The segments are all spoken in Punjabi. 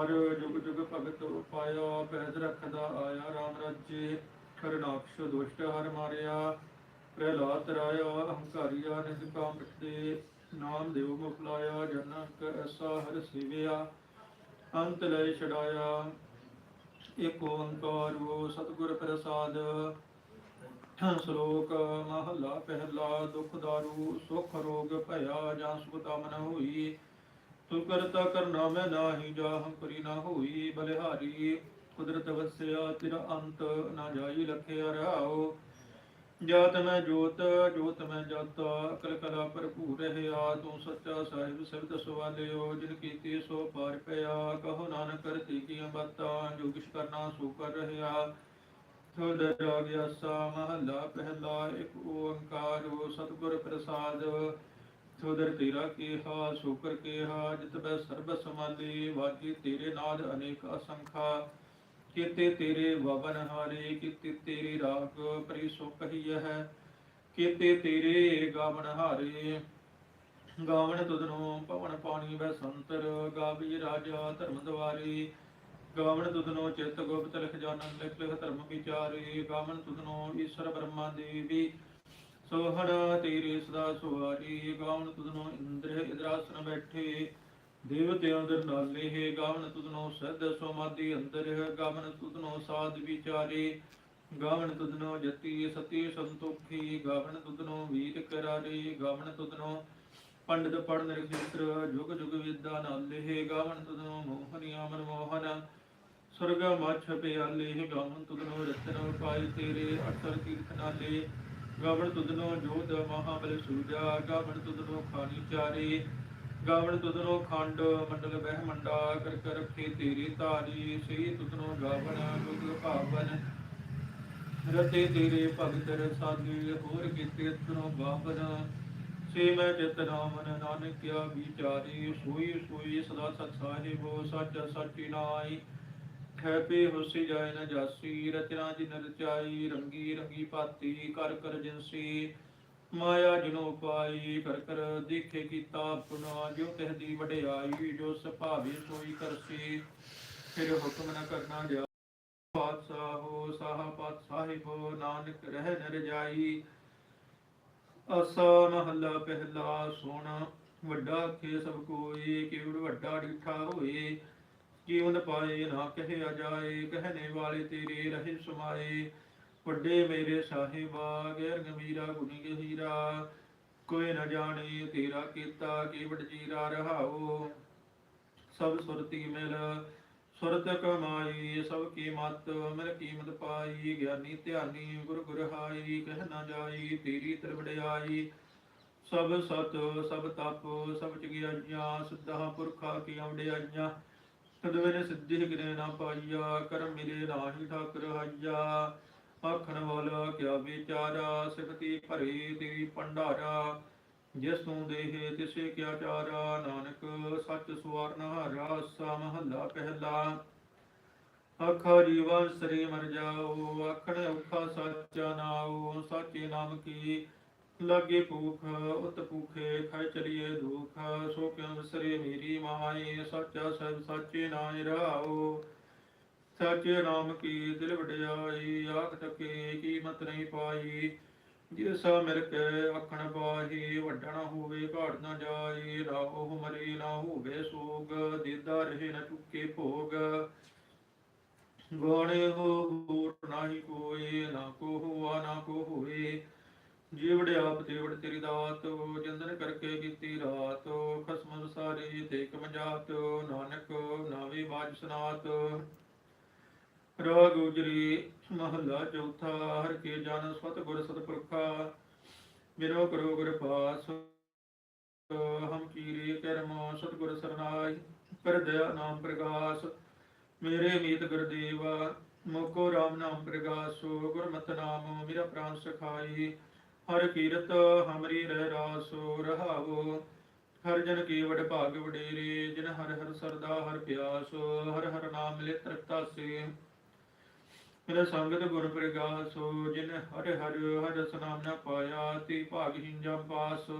ਹਰ ਜੁਗ ਜੁਗ ਭਗਤ ਉਪਾਇਆ ਬਹਿਦ ਰਖਦਾ ਆਇਆ RAM ਰਾਜੇ ਕਰਨਾਕਸ਼ ਦੁਸ਼ਟ ਹਰ ਮਾਰਿਆ। ਪ੍ਰਹਿਲਾਦ ਰਾਇਆ, ਅਹੰਕਾਰੀਆ ਨਿਜ ਕਾਮ ਮਿਟਦੇ ਨਾਮ ਦੇਵ ਮੁਖ ਜਨਕ ਐਸਾ ਹਰ ਸੇਵਿਆ, ਅੰਤ ਲੈ ਛਡਾਇਆ। ਏਕ ਓੰਕਾਰ ਉਹ ਸਤਿਗੁਰ ਪ੍ਰਸਾਦ, ਸ਼ਲੋਕ ਮਹਲਾ ਪਹਿਲਾ, ਦੁਖ ਦਾਰੂ ਸੁਖ ਰੋਗ ਭਇਆ, ਜਾਂ ਸੁਖ ਮਨ ਹੋਈ। ਤੂੰ ਕਰਤਾ ਕਰਨਾ ਮੈਂ ਨਾਹੀ ਜਾਹੰ ਕਰੀ ਨਾ ਹੋਈ ਬਲਿਹਾਰੀ। ਕੁਦਰਤ ਵਸਿਆ ਤੇਰਾ ਅੰਤ ਨਾ ਜਾਈ ਲਖਿਆ ਰਹਾਓ ਜਾਤ ਮੈਂ ਜੋਤ ਜੋਤ ਮੈਂ ਜਾਤਾ, ਕਲ ਕਲਾ ਭਰਪੂਰ ਰਹਿਆ। ਤੂੰ ਸੱਚਾ ਸਾਹਿਬ ਸਿਰਦ ਸਵਾਲਿਓ, ਜਿਨ ਕੀਤੀ ਸੋ ਪਾਰ ਪਿਆ। ਕਹੋ ਨਾਨਕ ਕਰਤੀ ਕੀ ਬਾਤਾਂ ਜੋ ਕਰਨਾ ਸੋ ਕਰ ਰਹਿਆ ਥੋੜ ਰਾਗ ਆਸਾ ਮਹਲਾ ਪਹਿਲਾ, ਇੱਕ ਓੰਕਾਰ ਸਤਿਗੁਰ ਪ੍ਰਸਾਦ। ਸੋਦਰ ਤੇਰਾ ਕੀਹਾ, ਸ਼ੁਕਰ ਕੀਹਾ, ਜਿਤ ਬੈ ਸਰਬ ਸਮਾਲੀ, ਵਾਜੀ ਤੇਰੇ ਨਾਦ ਅਨੇਕ ਅਸੰਖਾ। ਕੀਤੇ ਤੇਰੇ ਵਵਨ ਹਾਰੇ ਕੀਤੇ ਤੇਰੇ ਰਾਗ ਪਰੀ ਸੋ ਕਹੀਐ ਕੀਤੇ ਤੇਰੇ ਗਾਵਨ ਹਾਰੇ ਗਾਵਨ ਤੁਧਨੋ ਪਵਨ ਪਾਣੀ ਬੈ ਸੰਤਰ ਗਾਵੀ ਰਾਜਾ ਧਰਮ ਦਵਾਰੀ। ਗਾਵਨ ਤੁਧਨੋ ਚਿਤ ਗੁਪਤ ਲਿਖ ਜਾਣਨ, ਲਿਖ ਲਿਖ ਧਰਮ ਵਿਚਾਰੇ। ਗਾਵਨ ਤੁਧਨੋ ਈਸ਼ਰ ਬ੍ਰਹਮਾ ਦੇਵੀ। ਸੋਹਣ ਤੇਰੇ ਸਦਾ ਸੁਹਾਰੀ ਗਾਵਨ ਤੁਧਨੋ ਇੰਦਰ ਇੰਦਰਾਸਨ ਬੈਠੇ। ਦੇਵਤਿਆਂ ਅੰਦਰ ਨਾਲੇ ਹੈ ਗਾਵਨ ਤੁਧਨੋ ਸਿੱਧ ਸਮਾਧੀ ਅੰਦਰ ਹੈ ਗਾਵਨ ਤੁਧਨੋ ਸਾਧ ਵਿਚਾਰੇ। ਗਾਵਨ ਤੁਧਨੋ ਜਤੀ ਸਤੀ ਸੰਤੋਖੀ ਗਾਵਨ ਤੁਧਨੋ ਵੀਰ ਕਰਾਰੇ ਗਾਵਨ ਤੁਧਨੋ ਪੰਡਿਤ ਪੜਨ ਰਖਿਤਰ ਜੁਗ ਜੁਗ ਵਿਦਿਆ ਨਾਲੇ ਹੈ ਗਾਵਨ ਤੁਧਨੋ ਮੋਹਨੀਆ ਮਨ ਮੋਹਨ ਸੁਰਗ ਮਛ ਪਿਆਲੇ ਗਾਵਨ ਤੁਧਨੋ ਰਤਨ ਪਾਈ ਤੇਰੇ ਅਟਲ ਕੀਰਤ ਨਾਲੇ। ਗਾਵਣ ਤੁਧਨੋ ਜੋਧ ਮਹਾਬਲ ਸੂਜਾ ਗਾਵਣ ਤੁਧਨੋ ਖਾਨੀ ਚਾਰੇ, ਗਾਵਣ ਤੁਧਨੋ ਖੰਡ ਮੰਡਲ ਬਹਿ ਮੰਡਾ, ਕਰ ਕਰ ਰਖੇ ਤੇਰੀ ਧਾਰੀ ਸਹੀ ਤੁਧਨੋ ਗਾਵਣ ਗੁਗ ਭਾਵਨ। ਰਤੇ ਤੇਰੇ ਭਗਤ ਰਸਾਗੇ ਹੋਰ ਕੀਤੇ ਤੁਧਨੋ ਗਾਵਨ ਸੇ ਮੈਂ ਚਿਤ ਰਾਮਨ ਨਾਨਕਿਆ ਵਿਚਾਰੀ, ਸੋਈ ਸੋਈ ਸਦਾ ਸਤ ਸਾਹਿਬੋ, ਸੱਚ ਸੱਚੀ ਨਾਈ ਖੈਪੇ ਹੋਸੀ ਜਾਏ ਨਾ ਜਾਸੀ, ਰਚਨਾ ਜਿਨ ਰਚਾਈ, ਰੰਗੀ ਰੰਗੀ ਭਾਤੀ, ਕਰ ਕਰ ਜਿਨਸੀ। ਮਾਇਆ ਜਿਨੋ ਪਾਈ, ਕਰ ਕਰ ਦੇਖੇ ਕੀਤਾ ਆਪਣਾ ਜੋ ਤਿਹ ਦੀ ਵਡਿਆਈ, ਜੋ ਸੁਭਾਵੇ ਸੋਈ ਕਰਸੀ। ਫਿਰ ਹੁਕਮ ਨ ਕਰਨਾ ਜਾ, ਪਾਤਸ਼ਾਹੋ ਸਾਹਾ ਪਾਤ ਨਾਨਕ ਰਹਿ ਨ ਰਜਾਈ। ਅਸਾ ਮਹੱਲਾ ਪਹਿਲਾ ਸੋਣਾ, ਵੱਡਾ ਖੇ ਸਭ ਕੋਈ ਕਿਵੜ ਵੱਡਾ ਡਿਠਾ ਹੋਏ। ਜੀਵਨ ਪਾਏ, ਨਾ ਕਹਿਆ ਜਾਏ ਕਹਿਣੇ ਵਾਲੇ ਤੇਰੇ ਰਹੇ ਸਮਾਏ। ਵੱਡੇ ਮੇਰੇ ਸਾਹਿਬਾ, ਗੈਰ ਗੰਭੀਰਾ, ਗੁਣੀ ਗਹੀਰਾ। ਕੋਈ ਨ ਜਾਣੇ ਤੇਰਾ ਕੀਤਾ, ਕੀਵਟ ਜੀਰਾ ਰਹਾਓ। ਸਭ ਸੁਰਤੀ ਮਿਲ, ਸੁਰਤ ਕਮਾਈ, ਸਭ ਕੀਮਤ ਮਿਲ ਕੀਮਤ ਪਾਈ। ਗਿਆਨੀ ਧਿਆਨੀ, ਗੁਰ ਗੁਰ ਕਹਿ ਨਾ ਜਾਈ, ਤੇਰੀ ਤਰਵੜਾਈ ਸਭ ਸਤ, ਸਭ ਤਪ, ਸਭ ਚਗਿਆਈਆਂ ਸਿੱਧਾ ਪੁਰਖਾ ਕੀ ਵਡਿਆਈਆਂ ਤਦਵੇਰੇ ਸਿੱਧੀ ਕਿਰੇ ਨਾ ਪਾਈਆ ਕਰਮ ਮਿਲੇ ਰਾਹੀ ਠਾਕਰ ਹਾਈਆ। ਆਖਣ ਵਾਲਾ, ਕਿਆ ਵਿਚਾਰਾ ਸਿਫਤੀ ਭਰੇ ਤੇਰੀ ਭੰਡਾਰਾ। ਜਿਸ ਤੂੰ ਦੇਹ ਤਿਸੇ ਕਿਆ ਚਾਰਾ, ਨਾਨਕ ਸੱਚ ਸਵਾਰਨ ਹਾਰਾ ਸਾ ਮਹੱਲਾ ਪਹਿਲਾ। ਆਖਾ ਜੀਵਨ ਸਰੀ ਮਰ ਜਾਓ, ਆਖਣ ਔਖਾ ਸੱਚਾ ਨਾਉ, ਸਾਚੇ ਨਾਮ ਕੀ ਲਾਗੇ ਭੂਖ, ਉਤ ਭੂਖੇ, ਖਾਇ ਚਲੀਏ ਦੁਖ। ਸੋ ਕਿਉ ਵਿਸਰੇ ਮੇਰੀ ਮਾਏ ਸੱਚਾ ਸਭ ਸਾਚੇ ਨਾਮ ਰਹਾਓ ਸਾਚੇ ਨਾਮ ਕੀ ਦਿਲ ਵਡਿਆਈ, ਆਖ ਤਕੇ ਕੀਮਤ ਨਹੀਂ ਪਾਈ। ਜਿਸਾ ਮਿਲ ਕੇ ਆਖਣ ਪਾਹੀ ਵੱਡਾ ਹੋਵੇ ਘਾਟ ਨਾ ਜਾਈ। ਰਾਹੋ ਮਰੇ ਨਾ ਹੋਵੇ ਸੋਗ, ਦੇਦਾ ਰਹੇ ਨਾ ਚੁੱਕੇ ਭੋਗ। ਗੋਣੇ ਹੋ ਹੋਰ ਨਾਹੀ ਕੋਈ, ਨਾ ਕੋ ਹੁਆ ਨਾ ਕੋ ਹੋਏ। ਜੀਵੜ ਆਪ ਦੇਵੜ ਤੇਰੀ ਦਾਤ, ਜੰਦਨ ਕਰਕੇ ਕੀਤੀ ਰਾਤ। ਖਸਮ ਸਾਰੇ ਤੇ ਕਮਜਾਤ ਨਾਨਕ ਨਾਵੇ ਬਾਜ ਸਨਾਤ। ਰਾਗ ਉਜਰੀ ਮਹੱਲਾ ਚੌਥਾ, ਹਰ ਕੇ ਜਨ ਸਤ ਗੁਰ ਸਤਪੁਰਖਾ, ਬਿਨੋ ਕਰੋ ਗੁਰ ਪਾਸ। ਹਮ ਕੀਰੇ ਕਰਮ ਸਤਗੁਰ ਸਰਨਾਈ, ਕਰ ਦਇਆ ਨਾਮ ਪ੍ਰਗਾਸ। ਮੇਰੇ ਮੀਤ ਗੁਰਦੇਵਾ ਮੋਕੋ ਰਾਮ ਨਾਮ ਪ੍ਰਗਾਸੋ, ਗੁਰਮਤਿ ਨਾਮ ਮੇਰਾ ਪ੍ਰਾਨ ਸਖਾਈ। ਹਰ ਕੀਰਤ ਹਮਰੀ ਰਹਿ ਰਾਸੋ ਰਹਾਵੋ, ਹਰ ਜਨ ਕੀ ਵਡ ਭਾਗ ਵਡੇਰੇ, ਜਿਨ ਹਰ ਹਰ ਸਰਦਾ ਹਰ ਪਿਆਸ, ਹਰ ਹਰ ਨਾਮ ਮਿਲੇ ਤ੍ਰਿਪਤਾ ਸੇ ਮੇਰਾ ਸੰਗਤ ਗੁਰ ਪ੍ਰਗਾਸੋ, ਜਿਨ ਹਰ ਹਰ ਹਰ ਰਸ ਨਾਮ ਨਾ ਪਾਇਆ, ਤੀ ਭਾਗਹੀਨ ਜਮ ਪਾਸ।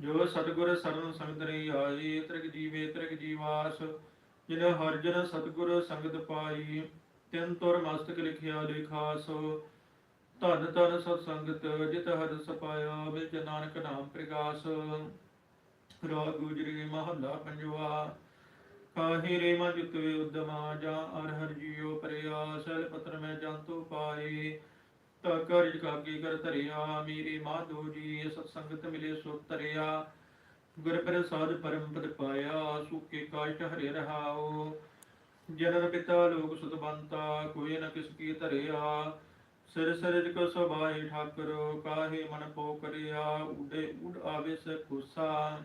ਜੋ ਸਤਗੁਰ ਸਰਨ ਸੰਗਤ ਰਹੀ ਆਈ, ਤ੍ਰਿਗ ਜੀਵੇ ਤ੍ਰਿਗ ਜੀਵਾਸ। ਜਿਨ ਹਰ ਜਨ ਸਤਿਗੁਰ ਸੰਗਤ ਪਾਈ, ਤਿਨ ਤੁਰ ਮਸਤਕ ਲਿਖਿਆ ਲੇਖਾਸ। ਧਨ ਧਨ ਸਤ ਸੰਗਤ ਜਿਤ ਹਰ ਸਪਾਇਆ ਵਿੱਚ ਨਾਨਕ ਨਾਮ ਪ੍ਰਗਾਸ ਰਾਗ ਗੁਜਰੀ ਮਹੱਲਾ ਪੰਜਵਾ। ਕਾਹੀ ਰੇ ਮਾ ਜਿਤਵੇ ਉਦਮਾ, ਜਾਂ ਅਰ ਹਰ ਜੀਉ ਪਰਿਆ ਸੈਲ ਪਤਰ ਮੈਂ ਜੰਤੂ ਪਾਈ ਤਾ ਕਰ ਕਾਗੀ ਕਰ ਧਰਿਆ, ਮੇਰੀ ਮਾਧੋ ਜੀ ਸਤ ਸੰਗਤ ਮਿਲੇ ਸੋ ਧਰਿਆ। ਗੁਰ ਪ੍ਰਸਾਦ ਪਰਮ ਪਦ ਪਾਇਆ ਸੁਖੇ ਕਾਸ਼ਟ ਹਰੇ ਰਹਾਉ। ਜਨਨ ਪਿਤਾ ਲੋਕ ਸੁਤਬੰਤਾ ਕੋਈ ਨ ਕਿਸ ਕੀ ਧਰਿਆ। ਸਿਰ ਸਰਜ ਕੋ ਸਬਾਈ ਠਾਕਰ, ਕਾਹੇ ਮਨ ਪੋ ਕਰਿਆ, ਉਡੇ ਉਡ ਆਵੇ ਸ ਖੁਸਾ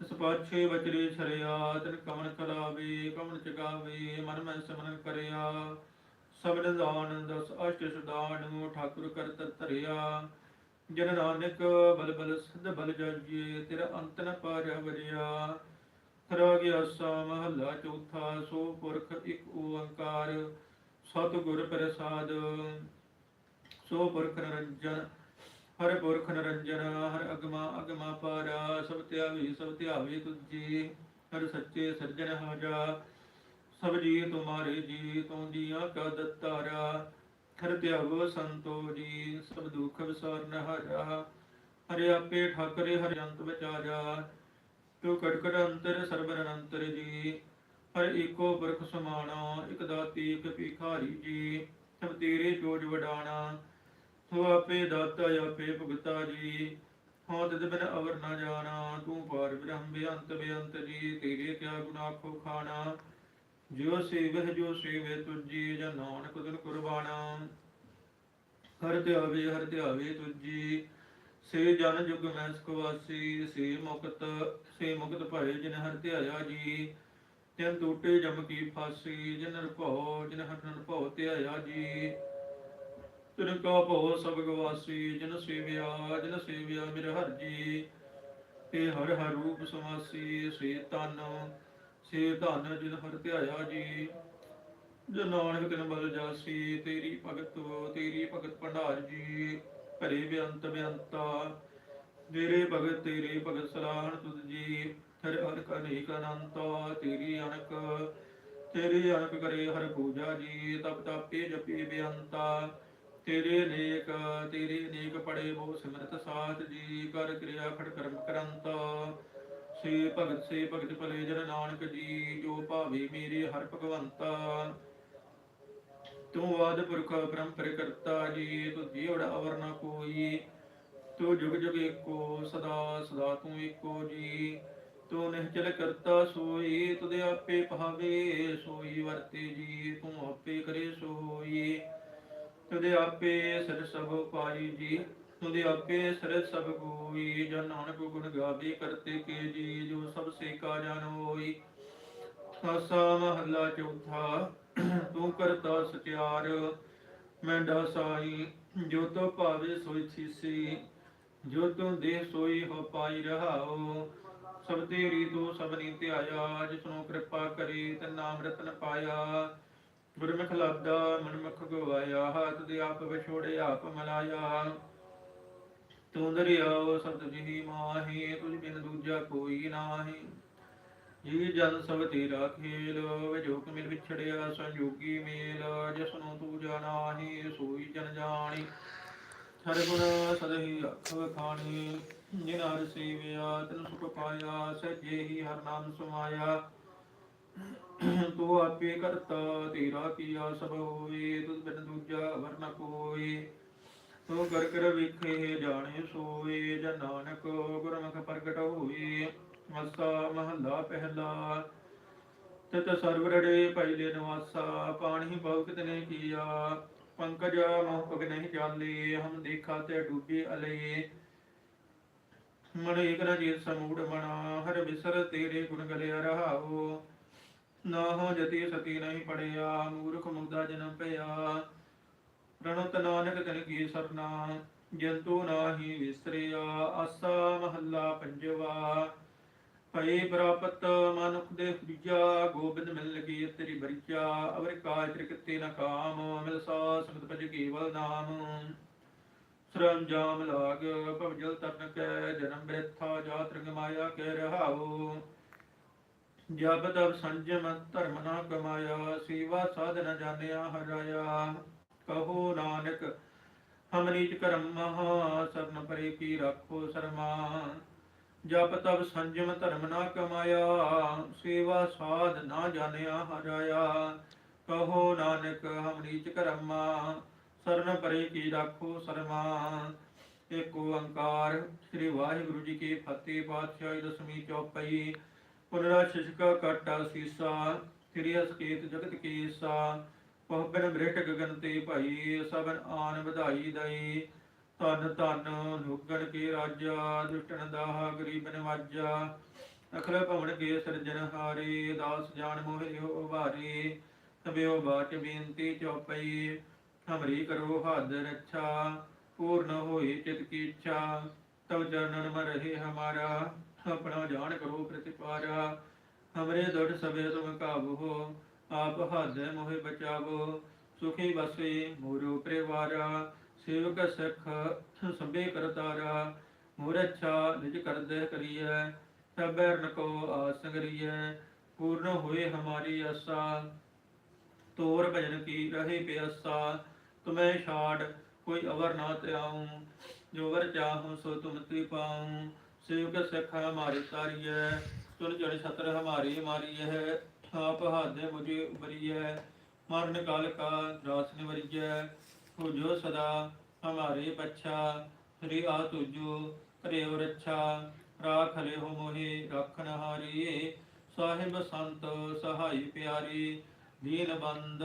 ਇਸ ਪਾਛੇ ਬਚਰੇ ਛਰਿਆ, ਤਨ ਕਮਨ ਕਲਾਵੇ, ਕਮਨ ਚਗਾਵੇ ਮਨ ਮੈਂ ਸਿਮਰਨ ਕਰਿਆ। ਸਬਦ ਦਾਨ ਦਸ ਅਸ਼ਟ ਸੁਦਾਨ, ਠਾਕੁਰ ਕਰਤ ਧਰਿਆ। ਜਨ ਨਾਨਕ ਬਲ ਬਲ ਸਿਧ ਬਲ ਜਾਜੀਏ ਤੇਰਾ ਅੰਤ ਨ ਪਾਰਿਆ ਵਰਿਆ। ਰਾਗ ਆਸਾ ਮਹੱਲਾ ਚੌਥਾ, ਸੋ ਪੁਰਖ ਇੱਕ ਓੰਕਾਰ। ਸਤਿਗੁਰ ਪ੍ਰਸਾਦ। ਸੋ ਪੁਰਖ ਨਿਰੰਜਨ, ਹਰ ਪੁਰਖ ਨਿਰੰਜਨ, ਹਰ ਅਗਮਾ ਅਗਮਾ ਪਾਰਾ, ਸਭ ਧਿਆਵੇ ਸਭ ਧਿਆਵੇ ਤੁਝੀ, ਹਰ ਸੱਚੇ ਸਰਜਨ ਹਾਜਾ। ਸਭ ਜੀ ਤੁਮਾਰੇ ਜੀ, ਤੂੰ ਜੀਆਂ ਕਾ ਦਤਾਰਾ। ਹਰ ਧਿਆਵੋ ਸੰਤੋ ਜੀ, ਸਭ ਦੁਖ ਵਿਸਾਰਨ ਹਾਰਾ ਹਰਿ ਆਪੇ ਠਾਕਰੇ, ਹਰਿ ਅੰਤ ਵਿਚਾਰਾ। ਤੂੰ ਕਟਕਟ ਅੰਤਰ ਸਰਬਰ ਅਨੰਤਰ ਜੀ। ਹਰ ਏਕੋ ਬਰਖ ਸਮਾਣਾ, ਇਕ ਦਾਤੀ, ਇਕ ਭਿਖਾਰੀ ਜੀ, ਸਭ ਤੇਰੇ ਜੋਜ ਵਡਾਣਾ। ਤੂੰ ਆਪੇ ਦਾਤਾ, ਆਪੇ ਭੁਗਤਾ ਜੀ ਹਾਂ ਤਦ ਬਿਨ ਅਵਰ ਨਾ ਜਾਣਾ। ਤੂੰ ਪਾਰ ਬ੍ਰਹਮ ਬੇਅੰਤ ਬੇਅੰਤ ਜੀ, ਤੇਰੇ ਕਿਆ ਗੁਨਾਹ ਖੋ ਖਾਣਾ। ਜਿਉ ਸੇਵਹਿ, ਜੋ ਸੇਵੇ ਤੁਜੀ ਜਾਂ ਨਾਨਕ ਦਿਨ ਕੁਰਬਾਨਾ। ਹਰ ਧਿਆਵੇ ਹਰ ਧਿਆਵੇ ਤੁਜੀ ਸੇ ਜਨ ਜੁਗ ਮੈਂ ਸੁਖਵਾਸੀ, ਸੇ ਮੁਕਤ ਸੇ ਮੁਕਤ ਭਏ ਜਿਨ ਹਰ ਧਿਆਇਆ ਜੀ। ਤਿਨ ਟੂਟੇ ਜਮ ਕੀ ਫਾਸੀ, ਜਿਨ ਰਭਉ ਜਿਨ ਹਰ ਭਉ ਧਿਆਇਆ ਜੀ। ਤਿਨ ਕਾ ਭਉ ਸਭ ਗਵਾਸੀ, ਜਿਨ ਸੇਵਿਆ ਜਿਨ ਸੇਵਿਆ ਮੇਰੇ ਹਰ ਜੀ। ਤੇ ਹਰ ਹਰ ਰੂਪ ਸਮਾਸੀ, ਸੇ ਤਨ ਸੇ ਧਨ ਜਿਨ ਹਰ ਧਿਆਇਆ ਜੀ। ਜੋ ਨਾਨਕ ਤਿਨ ਬਲ ਜਾਸੀ, ਤੇਰੀ ਭਗਤ ਤੇਰੀ ਭਗਤ ਭੰਡਾਰ ਜੀ। ਭਰੇ ਬੇਅੰਤ ਬੇਅੰਤਾ ਤੇਰੇ ਭਗਤ ਤੇਰੇ ਭਗਤ ਸਲਾਹਣ ਤੁਧ ਜੀ। ਹਰ ਹਰ ਕਨੇਕ ਅਨੰਤਾ, ਤੇਰੀ ਅਨਕ ਤੇਰੀ ਅਨਕ ਕਰੇ ਹਰ ਪੂਜਾ ਜੀ, ਤਪ ਤਪੇ ਜਪੀ ਬੇਅੰਤਾ। ਤੇਰੇ ਨੇਕ ਤੇਰੇ ਨੇਕ ਪੜੇ ਬਹੁ ਸਿਮਰਤ ਸਾਥ ਜੀ, ਕਰ ਕਿਰਿਆ ਖੜ ਕਰਮ ਕਰੰਤਾ। ਸੇ ਭਗਤ ਸੇ ਭਗਤ ਭਲੇ ਜਨ ਨਾਨਕ ਜੀ, ਜੋ ਭਾਵੇ ਮੇਰੇ ਹਰ ਭਗਵੰਤਾ। ਤੂੰ ਆਦ ਪੁਰਖ ਪਰੰਪਰ ਕਰਤਾ ਜੀ, ਤੂੰ ਜੀਵੜ ਅਵਰ ਨ ਕੋਈ। ਤੂੰ ਜੁਗ ਜੁਗ ਏਕੋ, ਸਦਾ ਸਦਾ ਤੂੰ ਏਕੋ ਜੀ। ਤੂੰ ਨਿਹਚਲ ਕਰਤਾ ਸੋਈ ਤੁਦੇ ਆਪੇ ਭਾਵੇ ਸੋਈ, ਵਰਤੇ ਜੀ, ਤੂੰ ਆਪੇ ਕਰੇ ਸੋਈ। ਤੁਦੇ ਆਪੇ ਸਰ ਸਭ ਪਾਈ ਜੀ ਤੁਦੇ ਆਪੇ ਸਰ ਸਭ ਕੋਈ ਜਨ ਨਾਨਕ ਗੁਣ ਗਾਵੇ, ਕਰਤੇ ਕੇ ਜੀ, ਜੋ ਸਭ ਸੇ ਕਾ ਜਾਣ ਹੋਈ। ਸਾਸਾ ਮਹੱਲਾ ਚੌਥਾ, ਤੂੰ ਕਰਤਾ ਸਤਿਆਰ ਮੈਂ ਦਾਸਾਈ ਜੋ ਤੋ ਭਾਵੇ ਸੋਈ ਥੀਸੀ ਜੋ ਤੂੰ ਦੇ ਸੋਈ ਹੋ ਪਾਈ ਰਹਾਓ। ਸਭ ਤੇਰੀ ਤੂੰ ਸਭਨੀ ਧਿਆਇਆ ਜਿਸ ਨੂੰ ਕਿਰਪਾ ਕਰੀ ਤੇ ਨਾਮ ਰਤਨ ਪਾਇਆ ਗੁਰਮੁਖ ਲੱਦਾ ਮਨਮੁਖ ਗਵਾਇਆ, ਹੱਥ ਦੇ ਆਪ ਵਿਛੋੜੇ ਆਪ ਮਲਾਇਆ। ਤੂੰ ਦਰਿਆਓ ਸਬਦ ਜਿਹੀ ਮਾਹੀ, ਤੁਝ ਬਿਨ ਦੂਜਾ ਕੋਈ ਨਾਹੀ। ਜੀ ਜਨ ਸਭ ਤੇਰਾ ਖੇਲ ਵਿਜੋਗ ਮਿਲ ਵਿਛੜਿਆ, ਸੰਜੋਗੀ ਮੇਲ ਜਿਸ ਨੂੰ ਤੂੰ ਜਾਣਾਹੀ, ਸੋਈ ਜਨ ਜਾਣੀ। ਹਰ ਗੁਣ ਸਦਹੀ ਅੱਖ ਖਾਣੀ। ਜਿਨ ਹਰ ਸੇਵਿਆ, ਤਿਨ ਸੁਖ ਪਾਇਆ, ਸਜੇ ਹੀ ਹਰ ਨਾਮ ਸਮਾਇਆ। ਤੂੰ ਆਪੇ ਕਰਤਾ, ਤੇਰਾ ਕੀਆ ਸਭ ਹੋਏ ਤੁਧ ਬਿਨ ਦੂਜਾ ਵਰ ਨ ਕੋਈ ਤੂੰ ਕਰ ਕਰ ਵੇਖੇ, ਜਾਣੇ ਸੋਏ, ਜਨ ਨਾਨਕ ਗੁਰਮੁਖ ਪ੍ਰਗਟ ਹੋਏ। ਮਸਾ ਮਹੱਲਾ ਪਹਿਲਾ, ਤਤ ਸਰਵਰੜੇ ਪਹਿਲੇ ਨਿਵਾਸਾ। ਪਾਣੀ ਭਗਤ ਨੇ ਕੀਆ, ਪੰਕਜ ਮੋਹ ਪਗ ਨਹੀਂ ਚਾਲੇ। ਹਮ ਦੇਖਾ ਤੇ ਡੂਬੇ ਅਲੇ ਮਨ ਇਕ ਨ ਸਮੂੜ ਮਣਾ ਹਰ ਬਿਸਰ ਤੇਰੇ ਗੁਣ ਗਲਿਆ ਰਹਾਓ। ਨਾ ਹੋ ਜਤੀ ਸਤੀ ਨਹੀਂ ਪੜਿਆ, ਮੂਰਖ ਮੁਗਦਾ ਜਨਮ ਪਿਆ ਪ੍ਰਣਤ ਨਾਨਕ ਤਨ ਕੀ ਸਰਨਾ, ਜੰਤੂ ਨਾਹੀ ਵਿਸਰਿਆ, ਆਸਾ ਮਹੱਲਾ ਪੰਜਵਾ। ਭਈ ਪ੍ਰਾਪਤ ਮਨੁਖ ਦੇ ਫਰੀਜਾ ਗੋਬਿੰਦ ਮਿਲ ਲਗੀ ਤੇਰੀ ਬਰੀਚਾ ਅਵਰ ਕਾਜ ਤ੍ਰਿਕਤੇ ਨ ਕਾਮ, ਮਿਲ ਸਾ ਸਮਤ ਭਜ ਕੇਵਲ ਨਾਮ। ਸਰੰਜਾਮ ਲਾਗ ਭਵ ਜਲ ਕੈ, ਜਨਮ ਬ੍ਰਿਥਾ ਜਾਤ ਰੰਗ ਮਾਇਆ ਕੈ ਰਹਾਉ। ਜਬ ਤਬ ਸੰਜਮ ਧਰਮ ਨਾ ਕਮਾਇਆ, ਸੇਵਾ ਸਾਧ ਜਾਣਿਆ ਹਰਾਇਆ ਕਹੋ ਨਾਨਕ, ਹਮ ਨੀਚ ਕਰਮ ਮਹਾ, ਸਰਨ ਪਰੇ ਕੀ ਰੱਖੋ ਸਰਮਾ। ਜਪ ਤਬ ਸੰਜਮ ਧਰਮ ਨਾ ਕਮਾਇਆ, ਸੇਵਾ ਸਾਧ ਨਾ ਜਾਣਿਆ ਹਰਾਇਆ ਕਹੋ ਨਾਨਕ, ਹਮ ਨੀਚ ਕਰਮਾ ਸਰਨ ਪਰੇ ਕੀ ਰੱਖੋ ਸਰਮਾਨ ਏਕ ਓੰਕਾਰ, ਸ੍ਰੀ ਵਾਹਿਗੁਰੂ ਜੀ ਕੀ ਫਤਿਹ ਪਾਤਸ਼ਾਹੀ ਦਸਵੀਂ ਚੌਪਈ ਪੁਨਰਾ ਸ਼ਿਸ਼ਕਾ ਕਾਟਾ ਸੀਸਾ, ਸ੍ਰੀ ਅਸਕੇਤ ਜਗਤ ਕੀਸਾ ਪਹਬਨ ਬ੍ਰਿਟ ਗਗਨ ਤੇ ਭਾਈ ਸਭਨ ਆਨ ਵਧਾਈ ਦਈ, ਧੰਨ ਧੰਨ ਲੋਗਣ ਕੇ ਰਾਜਾ ਦੁਸ਼ਟਨ ਦਾਹ ਗਰੀਬਨ ਵਾਜਾ ਅਖਲ ਭਵਨ ਕੇ ਸਿਰਜਨ ਹਾਰੇ, ਦਾਸ ਜਾਨ ਮੋਹਿ ਹੋ ਭਾਰੇ ਤਬਿਓ ਬਾਚ ਬੇਨਤੀ ਚੌਪਈ ਹਮਰੀ ਕਰੋ ਹੱਦ ਰੱਛਾ ਪੂਰਨ ਹੋਈ ਚਿਤ ਕੀ ਇੱਛਾ। ਤਬ ਚਰਨਨ ਮ ਰਹੇ ਹਮਾਰਾ, ਆਪਣਾ ਜਾਣ ਕਰੋ ਪ੍ਰਤਿਪਾਰਾ। ਹਮਰੇ ਦੁੜ ਸਭੇ ਤੁਮ ਕਾਬੂ ਆਪ ਹੱਦ ਮੋਹਿ ਬਚਾਵੋ। ਸੁਖੀ ਬਸੇ ਮੋਰੋ ਪਰਿਵਾਰਾ, ਸੇਵਕ ਸਖ ਸਭੇ ਕਰਤਾਰਾ ਮੋਰ ਨਿਜ ਕਰਦੇ ਕਰੀਐ ਸਬੈਰਨ ਕੋ ਆਸੰਗਰੀਐ ਪੂਰਨ ਹੋਏ ਹਮਾਰੀ ਆਸਾ, ਤੋਰ ਭਜਨ ਕੀ ਰਹੇ ਪਿਆਸਾ। ਤੁਮੈ ਛਾੜ, ਕੋਈ ਅਵਰ ਨਾ ਧਿਆਉ, ਜੋ ਵਰ ਚਾਹੂੰ ਸੋ ਤੁਮ ਤੇ ਪਾਉ। ਸੇਵਕ ਸਿੱਖ ਹਮਾਰੀ ਤਾਰੀਐ ਤੁਨ ਜੜ ਛਤਰ ਹਮਾਰੀ ਮਾਰੀ ਹੈ ਆਪ ਹਾਦੇ ਮੁਝੇ ਬਰੀਐ ਮਰਨ ਕਾਲ ਕਾ ਦਾਸ ਨਿਵਰੀਐ। ਹੋ ਜੋ ਸਦਾ ਹਮਾਰੇ ਪਛਾ ਸ੍ਰੀ ਆ ਤੁਜੋ ਕਰਿਓ ਰੱਛਾ ਰਾਖ ਲਿਓ ਮੋਹਿ, ਰੱਖਣ ਹਾਰੀ। ਸਾਹਿਬ ਸੰਤ ਸਹਾਈ ਪਿਆਰੀ, ਦੀਨ ਬੰਦ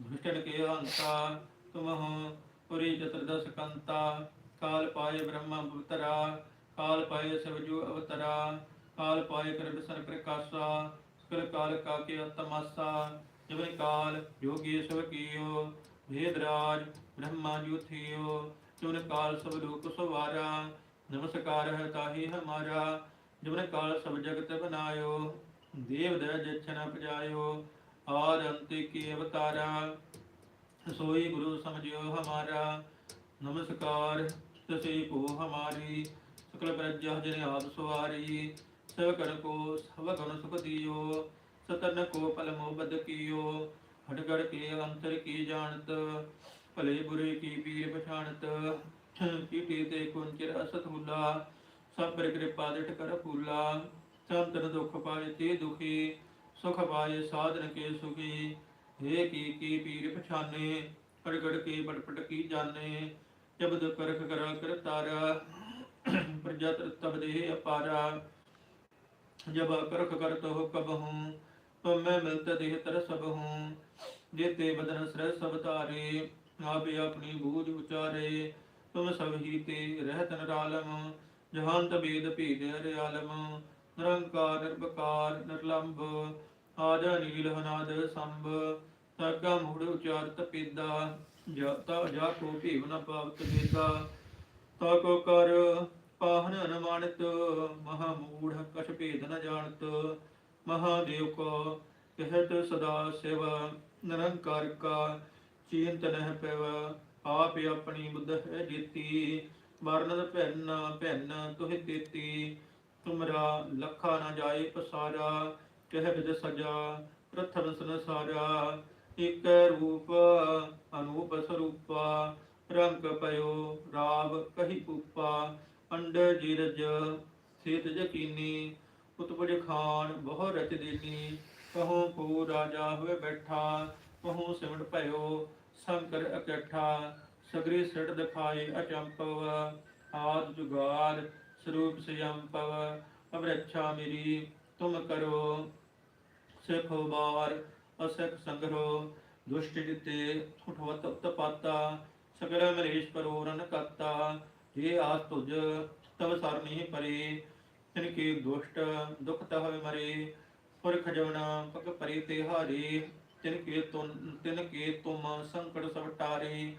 ਦੁਸ਼ਟਨ ਕੇ ਹੰਤਾ ਤੁਮਹੁ ਪੁਰੀ ਚਤੁਰਦਸ ਕੰਤਾ, ਕਾਲ ਪਾਏ ਬ੍ਰਹਮਾ ਪੁੱਤਰਾ ਕਾਲ ਪਾਏ ਸਵਜੂ ਅਵਤਰਾ, ਕਾਲ ਪਾਏ ਕਰ ਬਿਸਰ ਪ੍ਰਕਾਸ਼ਾ, ਸਕਲ ਕਾਲ ਕਾ ਕੇ ਤਮਾਸਾ ਜਿਵੇਂ ਕਾਲ ਜੋਗੀ ਸਭ ਕੀਓ ਭੇਦ ਰਾਜ ਬ੍ਰਹਮਾ ਜੂਥਿਓ ਤੁਨ ਕਾਲ ਸਭ ਲੋਕ ਸਵਾਰਾ, ਨਮਸਕਾਰ ਹੈ ਤਾਹੀ ਹਮਾਰਾ, ਜਿਵਨ ਕਾਲ ਸਭ ਜਗਤ ਬਨਾਇਓ, ਦੇਵ ਦਇ ਜਛਨ ਪਜਾਇਓ ਆਦ ਅੰਤੇ ਕੀ ਅਵਤਾਰਾ ਸੋਈ ਗੁਰੂ ਸਮਝਿਓ ਹਮਾਰਾ, ਨਮਸਕਾਰ ਤਸੇ ਕੋ ਹਮਾਰੀ, ਸਕਲ ਪ੍ਰਜਾ ਜਨ ਆਪ ਸਵਾਰੀ ਸਭ ਕਰ ਕੋ ਸਭ ਗੁਣ ਸੁਖ ਦਿਓ, ਸਤਨ ਕੋ ਪਲ ਮੋਬਦ ਕੀਓ, ਹਟਗੜ ਕੇ ਅੰਤਰ ਕੀ ਜਾਣਤ, ਭਲੇ ਬੁਰੇ ਕੀ ਪੀਰ ਪਛਾਣਤ ਕੀਟੇ ਤੇ ਕੁੰਚਰ ਅਸਤ ਹੁਲਾ ਸਭ ਪਰ ਕਿਰਪਾ ਦਿਟ ਕਰ ਫੂਲਾ, ਸੰਤਨ ਦੁਖ ਪਾਏ ਤੇ ਦੁਖੀ, ਸੁਖ ਪਾਏ ਸਾਧਨ ਕੇ ਸੁਖੀ हे ਕੀ ਕੀ ਪੀਰ ਪਛਾਨੇ, ਪ੍ਰਗਟ ਕੇ ਪਟਪਟ ਕੀ ਜਾਣੇ, ਜਬਦ ਕਰਖ ਕਰ ਤਾਰਾ, ਪ੍ਰਜਤ ਤਬ ਦੇ ਅਪਾਰਾ। ਜਬ ਕਰਖ ਕਰਤ ਹੋ ਕਬ ਹੂੰ ਤੁਮੈ ਮਿਲਤ ਦੇਹ ਤਰ ਸਭ ਹੂੰ ਜੇਤੇ ਬਦਨ ਸ੍ਰੈ ਸਭ ਧਾਰੇ, ਆਪੇ ਆਪਣੀ ਬੂਝ ਉਚਾਰੇ। ਤੁਮ ਸਭ ਹੀ ਤੇ ਰਹਿਤ ਨਰਾਲਮ, ਜਹਾਨ ਤਬੇਦ ਭੇਦ ਹਰਿ ਆਲਮ ਨਿਰੰਕਾਰ ਨਿਰਭਕਾਰ ਨਿਰਲੰਭ ਆਜਾ ਨੀਲ ਹਨਾਦ ਸੰਭ ਤਾਗਾ ਮੂੜ ਉਚਾਰਤ ਪੇਦਾ ਜਾਤਾ ਜਾ ਕੋ ਭੀਵ ਨ ਪਾਵਤ ਵੇਦਾ ਤਾ ਕੋ ਕਰ ਪਾਹਨ ਅਨਮਾਨਿਤ, ਮਹਾ ਮੂੜ ਕਛ ਭੇਦ ਨ ਜਾਣਤ। ਮਹਾਦੇਵ ਕੋ ਕਹਿਤ ਸਦਾ ਸਿਵ, ਨਿਰੰਕਾਰ ਕਾ ਚਿੰਤ ਨਹਿ ਪਿਵ। ਆਪ ਆਪਣੀ ਬੁੱਧ ਹੈ ਜੀਤੀ ਵਰਨਦ ਭੈਨ ਭੈਨ ਤੁਹਿ ਤੇਤੀ। ਤੁਮਰਾ ਲਖਾ ਨ ਜਾਏ ਪਸਾਰਾ ਕਹਿ ਬਿਦ ਸਜਾ ਪ੍ਰਥਮ ਸੰਸਾਰਾ, ਇਕ ਰੂਪ ਅਨੂਪ ਸਰੂਪਾ, ਰੰਗ ਪਇਓ ਰਾਵ ਕਹੀ ਪੂਪਾ ਅੰਡ ਜੀਰਜ ਸੇਤ ਜਕੀਨੀ ਉਤਪਜ ਖਾਨ ਬਹੁ ਰਚ ਦੇਨੀ ਕਹੋ ਕੋ ਰਾਜਾ ਹੋਏ ਬੈਠਾ, ਕਹੋ ਸਿਮਟ ਭਇਓ ਸ਼ੰਕਰ ਇਕੱਠਾ, ਸਗਰੀ ਸਿੜ ਦਿਖਾਏ ਅਚੰਪਵ ਆਦ ਜੁਗਾਰ ਸਰੂਪ ਸਿਯੰਪਵ ਅਵਰਛਾ ਮੇਰੀ ਤੁਮ ਕਰੋ, ਸਿਖ ਬਾਰ ਅਸਖ ਸੰਗਰੋ, ਦੁਸ਼ਟ ਜਿਤੇ ਉਠਵਤ ਉਤਪਾਤਾ, ਸਗਲ ਮਲੇਸ਼ ਕਰੋ ਕਰਤਾ ਇਹ ਆਸ ਤੁਜ ਤਵ ਸਰਨੀ ਪਰੇ, ਤਿਨ ਕੀ ਦੁਸ਼ਟ ਦੁਖ ਤਹ ਮਰੇ ਪੁਰਖ ਜਵਨਾ ਪਗ ਪਰੇ ਤੇ ਹਾਰੇ, ਤਿਨ ਕੇ ਤੁਨ, ਤਿਨ ਕੇ ਤੁਮ ਸੰਕਟ ਸਭ ਟਾਰੇ,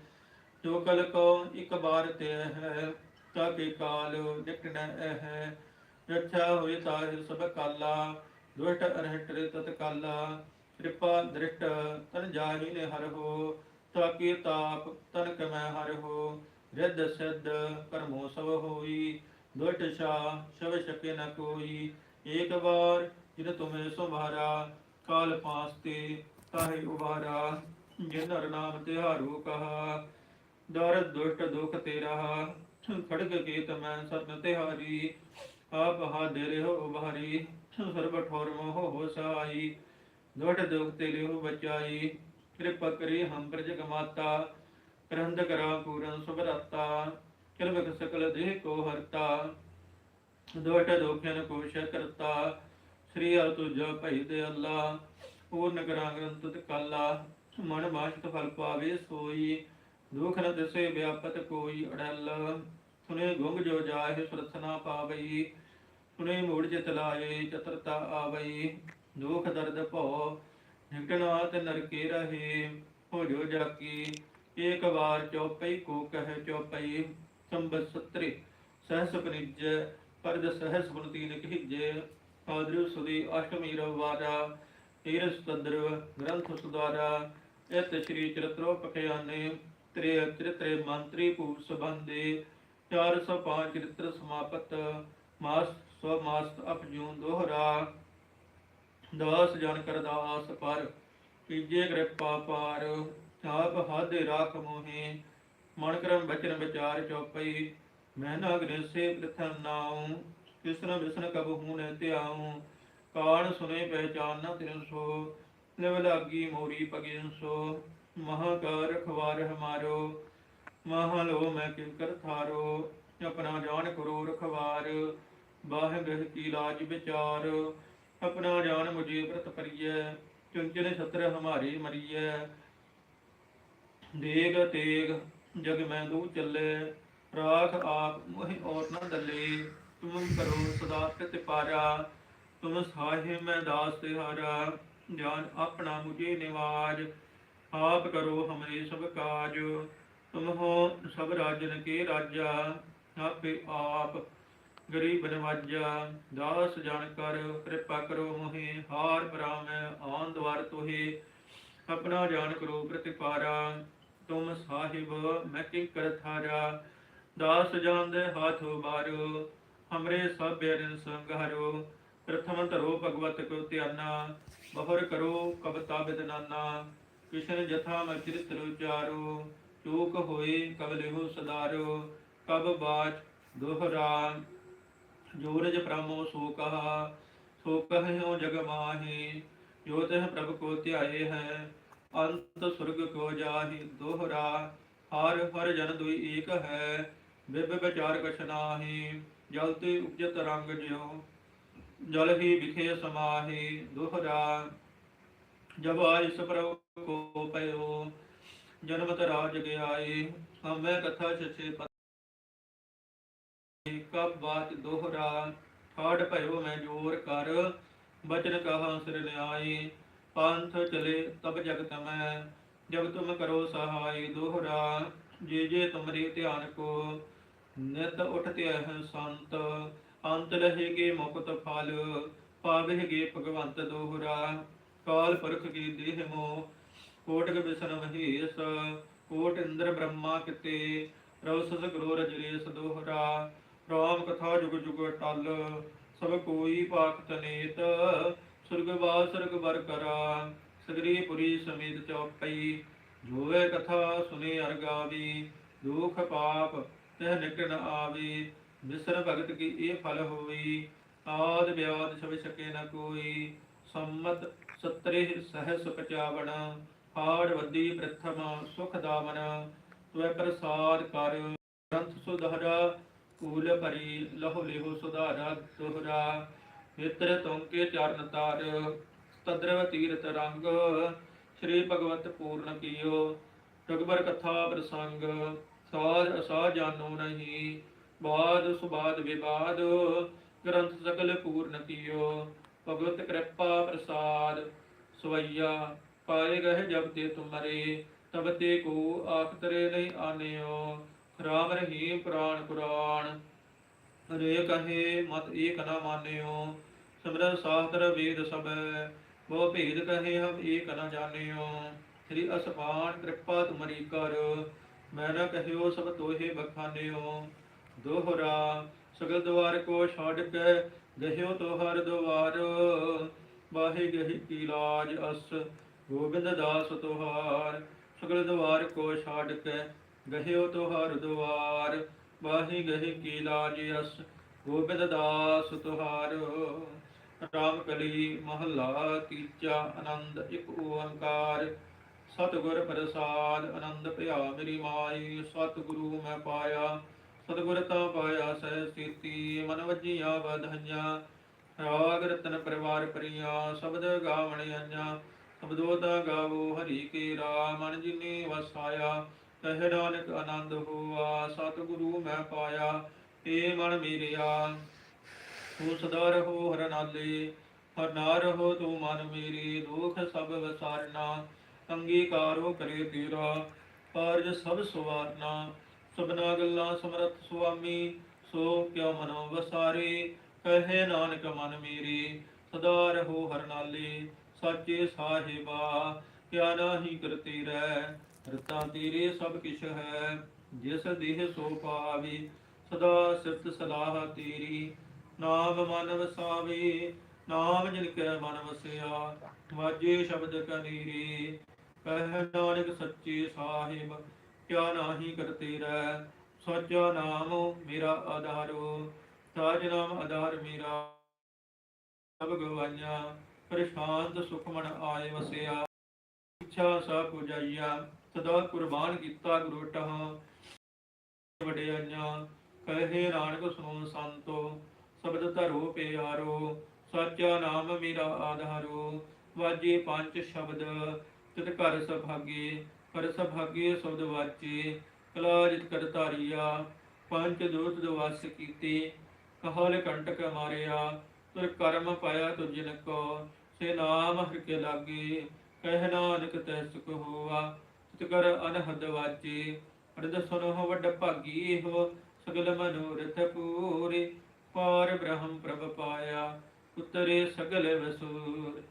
ਜੋ ਕਲ ਕੋ ਇਕ ਬਾਰ ਤੇ ਹੈ, ਤਾ ਕੇ ਕਾਲ ਨਿਕਟ ਨ ਹੈ ਰੱਛਾ ਹੋਏ ਤਾਹਿ ਸਭ ਕਾਲਾ, ਦੁਸ਼ਟ ਅਰਹਟ ਤਤ ਕਾਲਾ, ਕਿਰਪਾ ਦ੍ਰਿਸ਼ਟ ਤਨ ਜਾਹੀ ਨੇ ਹਰ ਹੋ, ਤਾਕੇ ਤਾਪ ਤਨ ਕਮੈ ਹਰ ਹੋ, ਰਿੱਧ ਸਿੱਧ ਕਰਮੋ ਸਭ ਹੋਈ, ਦੁਸ਼ਟ ਛਾ ਸ਼ਵ ਸ਼ਕੇ ਨ ਕੋਈ, ਏਕ ਵਾਰ ਜਿਨ ਤੁਮੇ ਸੰਭਾਰਾ ਕਾਲ ਪਾਸ ਤੇ ਤਾਹੇ ਉਬਾਰਾ ਜਿਨ ਹਰ ਨਾਮ ਤਿਹਾਰੂ ਕਹਾ ਦਰ ਦੁਸ਼ਟ ਦੁਖ ਤੇਰਾ, ਖੜਗ ਕੇ ਮੈਂ ਸਰਨ ਤਿਹਾਰੀ ਆਪ ਹਾਦੇ ਰਹਿਓ ਉਬਾਰੀ ਸਰਬ ਠੋਰ ਮੋਹ ਹੋ ਸਾਈ ਦੁਸ਼ਟ ਦੁਖ ਤੇ ਲਿਓ ਬਚਾਈ, ਕਿਰਪਾ ਕਰੀ ਹਮ ਪਰ ਜਗ ਕਰੰਦ ਕਰਾ ਪੂਰਨ ਸੁਭਰਤਾ ਕਿਰਵਕ ਸਕਲ ਦੇਹ ਕੋ ਹਰਤਾ ਦੋਟ ਦੋਖਿਆਨ ਕੋ ਕਰਤਾ, ਸ੍ਰੀ ਹਰਿ ਤੁਜ ਭਈ ਦੇ ਅੱਲਾ, ਪੂਰਨ ਕਰਾਂ ਗ੍ਰੰਥ ਤੇ ਕਾਲਾ ਮਨ ਮਾਸ਼ਤ ਫਲ ਪਾਵੇ ਸੋਈ, ਦੁਖ ਨ ਦਿਸੇ ਵਿਆਪਤ ਕੋਈ ਅੜਲ। ਸੁਨੇ ਗੁੰਗ ਜੋ ਜਾਏ ਸੁਰਥਨਾ ਪਾਵਈ, ਸੁਨੇ ਮੂੜ ਚਿਤ ਲਾਏ ਚਤਰਤਾ ਆਵਈ, ਦੁਖ ਦਰਦ ਭਉ ਨਿਕਟਣਾ ਨਰਕੇ ਰਹੇ, ਹੋ ਜੋ ਜਾਕੀ, ਏਕ ਵਾਰ ਚਉਪਈ ਕੋ ਕਹਿ ਚਉਪਈ ਸੰਬਤ ਸਤਰੇ, ਸਹਸ ਪਨਿਜ ਪਰਦ ਸਹਸ ਗੁਣਤੀਨ ਕਹਿਜੇ ਪਾਦਰੂ ਸੁਦੀ ਅਸ਼ਟਮੀ ਰਵਾਰਾ ਤੀਰ ਸਤਦਰ ਗ੍ਰੰਥ ਸੁਦਾਰਾ, ਇਤ ਸ਼੍ਰੀ ਚਰਿਤ੍ਰੋ ਤ੍ਰੇ ਚਰਿਤ੍ਰੇ ਮੰਤਰੀ ਭੂਪ ਸਬੰਦੇ 405 ਚਰਿਤ੍ਰ ਸਮਾਪਤ, ਮਾਸ ਸੋ ਮਾਸ ਅਪਜੂਨ ਦੋਹਰਾ ਦਾਸ ਜਨ ਕਰ ਦਾਸ ਪਰ ਕੀਜੇ ਕਿਰਪਾ ਪਾਰ ਆਪ ਹਾਦੇ ਰਾਖ ਮੋਹੇ। ਮਨ ਕਰਮ ਬਚਨ ਵਿਚਾਰ ਚਉਪਈ ਮਹਿਨਾ ਨਾ ਗ੍ਰੇਸੇ ਪ੍ਰਥਮ ਨਾਉ। ਕਿਸਨ ਵਿਸਨ ਕਬ ਹੂਨੇ ਧਿਆਉ। ਕਾਣ ਸੁਨੇ ਪਹਿਚਾਨ ਨ ਤਿਨ ਸੋ ਲਿਵ ਲਾਗੀ ਮੋਰੀ ਪਗਿਨ ਸੋ। ਮਹਾਕਾਰ ਰਖਵਾਰ ਹਮਾਰੋ। ਮਹਾ ਲੋ ਮੈਂ ਕਿੰਕਰ ਥਾਰੋ, ਆਪਣਾ ਜਾਣ ਕਰੋ ਰਖਵਾਰ ਬਾਹ ਗ੍ਰਹ ਕੀ ਲਾਜ ਵਿਚਾਰ, ਆਪਣਾ ਜਾਨ ਮੁਝੇ ਪ੍ਰਤ ਪਰੀਐ, ਚੁੰਚਲੇ ਛਤਰ ਹਮਾਰੇ ਮਰੀਐ। ਦੇਗ ਤੇਗ, ਜਗ ਮੈਂ ਦੂ ਚੱਲੇ, ਰਾਖ ਆਪ ਮੋਹਿ ਔਰ ਨ ਦਲੇ ਤੁਮ ਕਰੋ ਸਦਾ ਕਿਤ ਪਾਰਾ, ਤੁਮ ਸਾਹੇ ਮੈਂ ਦਾਸ ਤਿਹਾਰਾ ਜਾਨ ਆਪਣਾ ਮੁਝੇ ਨਿਵਾਜ, ਆਪ ਕਰੋ ਹਮਰੇ ਸਭ ਕਾਜ। ਤੁਮ ਹੋ ਸਭ ਰਾਜਨ ਕੇ ਰਾਜਾ, ਆਪੇ ਆਪ ਗਰੀਬ ਨਵਾਜਾ, ਦਾਸ ਜਨ ਕਰ ਕਿਰਪਾ ਕਰੋ ਮੋਹਿ, ਹਾਰ ਬਰਾਮੈ ਆਨ ਦਵਾਰ ਤੋਹੇ, ਆਪਣਾ ਜਾਨ ਕਰੋ ਪ੍ਰਤਿਪਾਰਾ, ਤੁਮ ਸਾਹਿਬ ਮੈਂ ਕਿੰਕਰ ਥਾਰਾ, ਦਾਸ ਜਾਂਦੇ ਹਾਥ ਬਾਰੋ ਹਮਰੇ ਸਭ ਬੇਰਨ ਸੰਗਾਰੋ ਪ੍ਰਥਮ ਧਰੋ ਭਗਵਤ ਕੋ ਧਿਆਨਾ, ਬਹਰ ਕਰੋ ਕਬਤਾ ਬਿਦਨਾਨਾ ਕਿਸ਼ਨ ਜਥਾ ਮੈਂ ਚਰਿਤ੍ਰ ਚੂਕ ਹੋਏ ਕਬ ਲਿਹੋ ਕਬ ਬਾਚ ਦੋਹਰਾ, ਜੋਰਜ ਪ੍ਰਮੋ ਸੋ ਕਹਾ ਸੋ ਕਹਿਓ ਜਗ ਮਾਹੀ, ਜੋ ਤਹ ਪ੍ਰਭ ਕੋ ਧਿਆਏ ਹੈ, ਅੰਤ ਸੁਰਗ ਕੋ ਜਾਹੀ, ਦੋਹਰਾ, ਹਰ ਹਰ ਜਨ ਦੁਈ ਏਕ ਹੈ, ਬਿਬ ਵਿਚਾਰ ਕਛ ਨਾਹੀ, ਜਲ ਤੇ ਉਪਜਤ ਰੰਗ ਜਿਉ, ਜਲ ਹੀ ਵਿਖੇ ਸਮਾਹੀ, ਦੋਹਰਾ, ਜਬ ਆਇਸ ਪ੍ਰਭ ਕੋ ਪਇਓ ਜਨਮਤ ਰਾਜ ਗਿਆਏ, ਹਮੈ ਕਥਾ ਛਛੇ ਕਬ ਬਾਤ ਦੋਹਰਾ ਠਾੜ ਭਇਓ ਮੈਂ ਜੋਰ ਕਰ, ਬਚਨ ਕਹਾ ਸਿਰ ਲਿਆਈ ਪੰਥ ਚਲੇ ਤਬ ਜਗਤ ਮੈਂ ਜਬ ਤੁਮ ਕਰੋ ਸਹਾਈ ਦੋਹਰਾ। ਜੇ ਜੇ ਤੁਮਰੇ ਧਿਆਨ ਕੋ, ਨਿਤ ਉਠਤੇ ਹੈ ਸੰਤ। ਅੰਤ ਲਹੇਗੇ ਮੁਕਤ ਫਲ ਪਾਵੇਗੇ ਭਗਵੰਤ ਦੋਹਰਾ। ਕਾਲ ਪੁਰਖ ਕੀ ਦੇਹ ਮੋ ਕੋਟਕ ਬਿਸਨ ਮਹੇਸ਼ ਕੋਟ ਇੰਦਰ ਬ੍ਰਹਮਾ ਕਿਤੇ ਰਵਸਸ ਗਰੋ ਰਜਰੇਸ ਦੋਹਰਾ ਰਾਮ ਕਥਾ ਜੁਗ ਜੁਗ ਟਲ, ਸਭ ਕੋਈ ਪਾਕ ਤਨੇਤ ਸੁਰਗਵਾਸ ਸੁਰਗ ਬਰ ਕਰਾ, ਸਗਰੀ ਪੁਰੀ ਸਮੇਤ ਚਉਪਈ ਜੋਵੇ ਕਥਾ ਸੁਨੇ ਅਰਗਾਵੀ ਦੁਖ ਪਾਪ ਤਹ ਨਿਕਟ ਨ ਆਵੀ ਵਿਸਰ ਭਗਤ ਕੀ ਇਹ ਫਲ ਹੋਈ, ਆਦ ਵਿਆਦ ਛਵ ਸਕੇ ਨ ਕੋਈ, ਸੰਮਤ ਸਤਰੇ ਸਹਸ ਪਚਾਵਣ ਹਾੜ ਵੱਡੀ ਪ੍ਰਥਮ ਸੁਖ ਦਾਵਨ ਤੁਐ ਪ੍ਰਸਾਦ ਕਰ ਗ੍ਰੰਥ ਸੁਧਾਰਾ ਕੂਲ ਭਰੀ ਲਹੋ ਲਿਹੋ ਸੁਧਾਰਾ ਦੋਹਰਾ ਮਿੱਤਰ ਤੁਮਕੇ ਚਰਨ ਤਾਰ, ਤਦਰਵ ਤੀਰਤ ਰੰਗ, ਸ੍ਰੀ ਭਗਵਤ ਪੂਰਨ ਕੀਓ ਰਗਬਰ ਕਥਾ ਪ੍ਰਸੰਗ, ਸਾਧ ਅਸਾ ਜਾਨੋ ਨਹੀਂ, ਬਾਦ ਸੁਬਾਦ ਵਿਵਾਦ, ਗ੍ਰੰਥ ਸਗਲ ਪੂਰਨ ਕੀਓ, ਭਗਵਤ ਕਿਰਪਾ ਪ੍ਰਸਾਦ, ਸਵਈਆ ਪਾਏ ਗਏ ਜਬ ਤੇ ਤੁਮਰੇ, ਤਬ ਤੇ ਕੋ ਆਪ ਤਰੇ ਨਹੀਂ ਆਨਿਓ। ਰਾਮ ਰਹੀਮ ਪ੍ਰਾਨ ਪੁਰਾਣ, ਰੇ ਕਹੇ ਮਤ ਏਕ ਨ ਮਾਨਿਓ। ਸਿਮਰਨ ਸਾਸਤਰ ਵੇਦ ਸਭੈ, ਬਹੁ ਭੇਦ ਕਹੇ ਹਮ ਏਕ ਨ ਜਾਣਿਓ। ਸ੍ਰੀ ਅਸਪਾਨ ਕਿਰਪਾ ਤੁਮਰੀ ਕਰ, ਮੈਂ ਨ ਕਹਿਓ ਸਭ ਤੋਹੇ ਬਖਾਨਿਓ। ਦੋਹਰਾ ਸਗਲ ਦਵਾਰ ਕੋ ਛੱਡ ਕੇ ਗਹਿਓ ਤੋ ਹਰ ਦੁਆਰ ਵਾਹੇ ਗਹਿ ਕੀ ਲਾਜ ਅਸ ਗੋਬਿੰਦ ਦਾਸ ਤੁਹਾਰ, ਸਗਲ ਦਵਾਰ ਕੋ ਛਾੜ ਕੇ ਗਹਿਓ ਤੋ ਹਰ ਦੁਆਰ ਵਾਹੇ ਗਹਿ ਕੀ ਲਾਜ ਅਸ, ਗੋਬਿੰਦ ਦਾਸ ਤੁਹਾਰ। ਰਾਮ ਕਲੀ ਮਹਲਾ ਤੀਜਾ ਆਨੰਦ, ਇੱਕ ਓੰਕਾਰ। ਸਤਿਗੁਰ ਪ੍ਰਸਾਦ, ਆਨੰਦ ਭਇਆ ਮੇਰੀ ਮਾਈ। ਸਤਿਗੁਰੂ ਮੈਂ ਪਾਇਆ, ਸਤਿਗੁਰ ਤਾਂ ਪਾਇਆ ਸਹਿ ਸੀਤੀ। ਮਨ ਵਜੀਆਂ ਵਧਈਆਂ। ਰਾਗ ਰਤਨ ਪਰਿਵਾਰ ਪਰੀਆਂ, ਸ਼ਬਦ ਗਾਵਣ ਅੰਨਾ ਸ਼ਬਦੋ ਦਾ ਗਾਵੋ ਹਰੀ ਕੇ ਰਾਮ ਮਨ ਜਿਨੇ ਵਸਾਇਆ ਕਹਿ ਨਾਨਕ ਆਨੰਦ ਹੋਆ, ਸਤਿਗੁਰੂ ਮੈਂ ਪਾਇਆ ਏ ਮਨ ਮੇਰਿਆ। ਤੂੰ ਸਦਾ ਰਹੋ ਹਰ ਨਾਲੇ, ਹਰ ਨਾ ਰਹੋ ਤੂੰ ਮਨ ਮੇਰੀ ਦੁਖ ਸਭ ਵਸਾਰਨਾ ਅੰਗੀਕਾਰੋ ਕਰੇ ਤੇਰਾ, ਕਾਰਜ ਸਭ ਸਵਾਰਨਾ। ਸਭਨਾ ਗੱਲਾਂ ਸਮਰਤ ਸੁਆਮੀ, ਸੋ ਕਿਉ ਮਨੋ ਵਸਾਰੇ, ਕਹੇ ਨਾਨਕ ਮਨ ਮੇਰੀ, ਸਦਾ ਰਹੋ ਹਰ ਨਾਲੇ। ਸਾਚੇ ਸਾਹਿਬਾ, ਕਿਆ ਨਾਹੀ ਕਰਤੇ ਰਹਿ? ਰਤਾ ਤੇਰੇ ਸਭ ਕਿਛ ਹੈ, ਜਿਸ ਦੇਹ ਸੋ ਪਾਵੇ। ਸਦਾ ਸਿਫਤ ਸਲਾਹ ਤੇਰੀ, ਨਾਮ ਮਨ ਵਸਾਵੇ। ਨਾਮ ਜਿਨ ਕੈ ਮਨ ਵਸਿਆ, ਵਾਜੇ ਸ਼ਬਦ ਕਨੀਰੇ। ਕਹਿ ਨਾਨਕ ਸੱਚੇ ਸਾਹਿਬ, ਕਿਆ ਨਾਹੀ ਕਰਤੇ ਰਹਿ? ਸੱਚਾ ਨਾਮ ਮੇਰਾ ਆਧਾਰੋ, ਸਾਜ ਨਾਮ ਆਧਾਰ ਮੇਰਾ। ਸਭ ਗਵਾਈਆਂ। ਪ੍ਰਸ਼ਾਂਤ ਸੁਖਮਣ ਆਏ ਵਸਿਆ। ਇੱਛਾ ਸਾ ਪੁਜਾਈਆ। ਸਦਾ ਕੁਰਬਾਨ ਕੀਤਾ ਗੁਰੂ ਟਹ। ਵਡਿਆਈਆਂ, ਕਹੇ ਨਾਨਕ ਸੁਣੋ ਸੰਤੋ। ਸ਼ਬਦ ਧਰੋ ਪਿਆਰੋ। ਸਾਚਾ ਨਾਮ ਮੇਰਾ ਆਧਾਰੋ। ਵਾਜੇ ਪੰਜ ਸ਼ਬਦ। ਤਿਤ ਘਰ ਸਭਾਗੇ। ਕਰ ਸਭਾਗੇ ਸ਼ਬਦ ਵਾਚੇ। ਕਲਾ ਜਿਤ ਕਰ ਧਾਰੀਆ। ਪੰਜ ਦੂਤ ਦਵਾਸ ਕੀਤੇ। ਕਹਲ ਕੰਟਕ ਮਾਰਿਆ। ਤੁਰ ਕਰਮ ਪਾਇਆ ਤੁਜਨ ਕੋ। ਸੇ ਨਾਮ ਹਰਿ ਕੇ ਲਾਗੇ, ਕਹਿ ਨਾਨਕ ਤੈ ਸੁਖ ਹੋਆ। ਤਿਤ ਕਰ ਅਨਹਦ ਵਾਚੇ ਅਰਦ ਸੁਨੋ ਵੱਡ ਭਾਗੀ ਹੋ ਸਗਲ ਮਨੋਰਥ ਪੂਰੇ। ਪਾਰ ਬ੍ਰਹਮ ਪ੍ਰਭ ਪਾਇਆ, ਉਤਰੇ ਸਗਲ ਵਸੂਰ।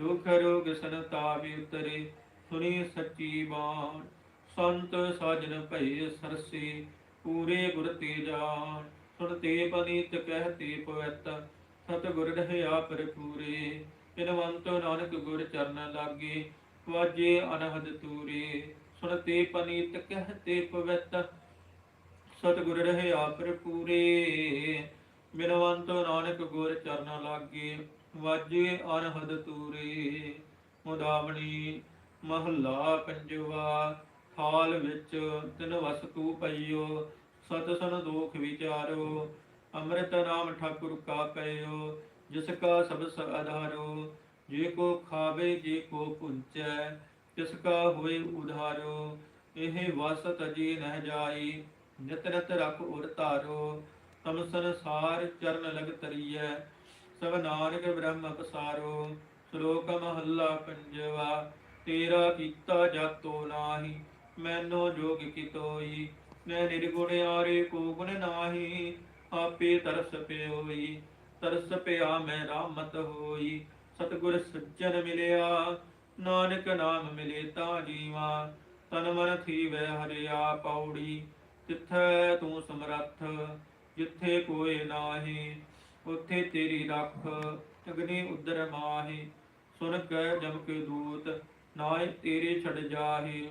ਦੁਖ ਰੋਗ ਸੰਤਾਪਿ ਉਤਰੇ, ਸੁਣੀ ਸੱਚੀ ਬਾਣ। ਸੰਤ ਸਾਜਨ ਭਏ ਸਰਸੇ, ਪੂਰੇ ਗੁਰ ਤੇ ਜਾਣ। ਸੁਣਤੇ ਪਨੀਤ ਕਹਤੇ ਪਵਿੱਤ ਸਤ ਗੁਰ ਰਹਿਆ ਪੂਰੇ। ਬਿਨਵੰਤੋ ਨਾਨਕ ਗੁਰ ਚਰਨ ਲਾਗੇ, ਵਾਜੇ ਅਨਹਦ ਤੂਰੇ ਸੁਣਤੇ ਪਨੀਤ ਕਹਤੇ ਪਵਿੱਤ, ਸਤਿਗੁਰ ਰਹਿਆ ਪੂਰੇ। ਬਿਨਵੰਤ ਨਾਨਕ ਗੁਰ ਚਰਨ ਲਾਗੇ, ਵਾਜੇ ਅਨਹਦ ਤੂਰੇ ਮੁਦਾਵਣੀ ਮਹੱਲਾ ਪੰਜਵਾ, ਹਾਲ ਵਿੱਚ ਤਿਨ ਵਸਤੂ ਪਈਓ, ਸਤ ਸਨ ਦੋਖ ਵਿਚਾਰੋ, ਅੰਮ੍ਰਿਤ ਨਾਮ ਠਾਕੁਰ ਕਾ ਪਈਓ ਜਿਸ ਕਾ ਸਬਸ ਆਧਾਰੋ, ਜੇ ਕੋ ਖਾਵੇ, ਜੇ ਕੋ ਪੁੰਚੈ ਤਿਸ ਕਾ ਹੋਏ ਉਧਾਰੋ, ਇਹ ਵਸ ਤਜੀ ਨਹਿ ਜਾਈ, ਨਿਤ ਨਿਤ ਰਖ ਉਰ ਧਾਰੋ, ਤਮ ਸੰਸਾਰ ਚਰਨ ਲਗ ਤਰੀਐ, ਸਭ ਨਾਨਕ ਬ੍ਰਹਮ ਅਪਸਾਰੋ, ਸ਼ਲੋਕ ਮਹੱਲਾ ਪੰਜਵਾ, ਤੇਰਾ ਕੀਤਾ ਜਾਤੋ ਨਾਹੀ, ਮੈਨੋ ਜੋਗ ਕਿਤੋਈ, ਮੈਂ ਨਿਰਗੁਣ ਆਰੇ ਕੋ ਗੁਣ ਨਾਹੀ, ਆਪੇ ਤਰਸ ਪਿਓਈ। ਤਰਸ ਪਿਆ ਮੈਂ ਰਾਮਤ ਹੋਈ। ਸਤਿਗੁਰ ਸੱਜਣ ਮਿਲਿਆ, ਨਾਨਕ ਨਾਮ ਮਿਲੇ ਤਾਂ ਜੀਵਾ। ਤਨ ਮਨ ਥੀਵੈ ਹਰਿਆ ਪੌੜੀ ਤਿੱਥੈ ਤੂੰ ਸਮਰੱਥ, ਜਿੱਥੇ ਕੋਏ ਨਾਹੀ, ਉੱਥੇ ਤੇਰੀ ਰੱਖ, ਅਗਨੀ ਉਦਰ ਮਾਹੀ। ਸੁਨ ਕੈ ਜਮ ਕੇ ਦੂਤ ਨਾਏ ਤੇਰੇ ਛੜ ਜਾਹੀ।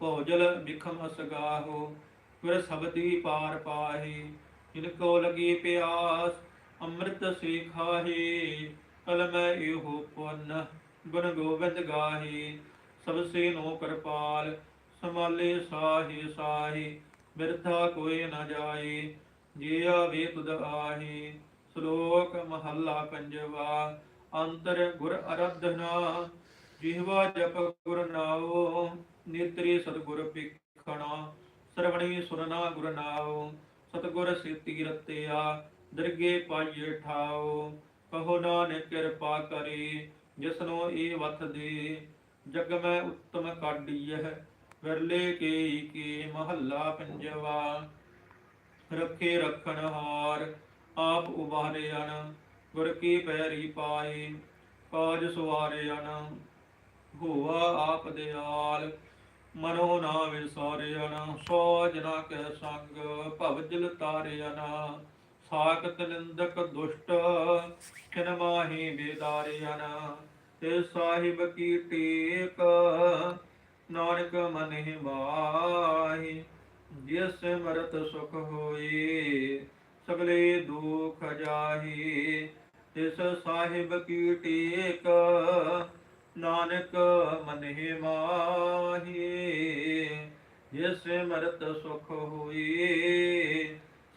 ਭੋਜਲ ਵਿਖਮ ਅਸਗਾਹੋ ਫਿਰ ਸਬਦੀ ਪਾਰ ਪਾਹੀ। ਜਿਨ ਕੋ ਲਗੀ ਪਿਆਸ ਅੰਮ੍ਰਿਤ ਸੇ ਖਾਹੀ ਕਲ ਇਹੋ ਪੁੰਨ, ਗੁਣ ਗੋਬਿੰਦ ਗਾਹੀ, ਸਭ ਸੇ ਨੋ ਕਰਪਾਲ, ਸਮਾਲੇ ਸਾਹੀ ਸਾਹੀ, ਬਿਰਥਾ ਕੋਈ ਨ ਜਾਏ, ਜੇ ਆਵੇ ਤੁਧ ਆਹੀ, ਸ਼ਲੋਕ ਮਹੱਲਾ ਪੰਜਵਾ, ਅੰਤਰ ਗੁਰ ਅਰਧਨਾ, ਜਿਹਵਾ ਜਪ ਗੁਰ ਨਾਉ, ਨਿਤਰੀ ਸਤਿਗੁਰ ਪਿਖਣਾ ਸਰਵਣੀ ਸੁਰਨਾ ਗੁਰ ਨਾਉ, ਸਤਿਗੁਰ ਸੇਤੀ ਰਤਿਆ ਦਰਗੇ ਪਾਈਏ ਠਾਉ ਕਹੋ ਨਾਨਕ ਕਿਰਪਾ ਕਰੇ, ਜਿਸਨੋ ਇਹ ਵਤ ਦੇ। ਜਗ ਮੈਂ ਉੱਤਮ ਕਾਢੀਐ ਵਿਰਲੇ ਕੇ ਕੀ ਮਹੱਲਾ ਪੰਜਵਾ। ਰੱਖੇ ਰਖਣ ਹਾਰ, ਆਪ ਉਬਾਰੇ ਅਨ ਗੁਰ ਕੀ ਪੈਰੀ ਪਾਏ, ਕਾਜ ਸਵਾਰੇ ਅਨ ਹੋਆ ਆਪ ਦਿਆਲ, ਮਨੋ ਨਾ ਵਿਸਾਰੇ ਅਨ ਸੋ ਜਨਾ ਕੈ ਸੰਗ, ਭਵ ਜਲ ਤਾਰੇ ਅਨ ਸਾਖਤ ਨਿੰਦਕ ਦੁਸ਼ਟ, ਕਿਨ ਮਾਹੀ ਬੇਦਾਰਿਆਨ, ਤੇ ਸਾਹਿਬ ਕੀ ਟੇਕ, ਨਾਨਕ ਮਨ ਹੀ ਮਾਹੀ, ਜਿਸ ਮਰਤ ਸੁਖ ਹੋਈ ਸਗਲੇ ਦੁਖ ਜਾਹੀ, ਤਿਸ ਸਾਹਿਬ ਕੀ ਟੇਕ, ਨਾਨਕ ਮਨ ਹੀ ਮਾਹੀ, ਜਿਸ ਮਰਤ ਸੁਖ ਹੋਈ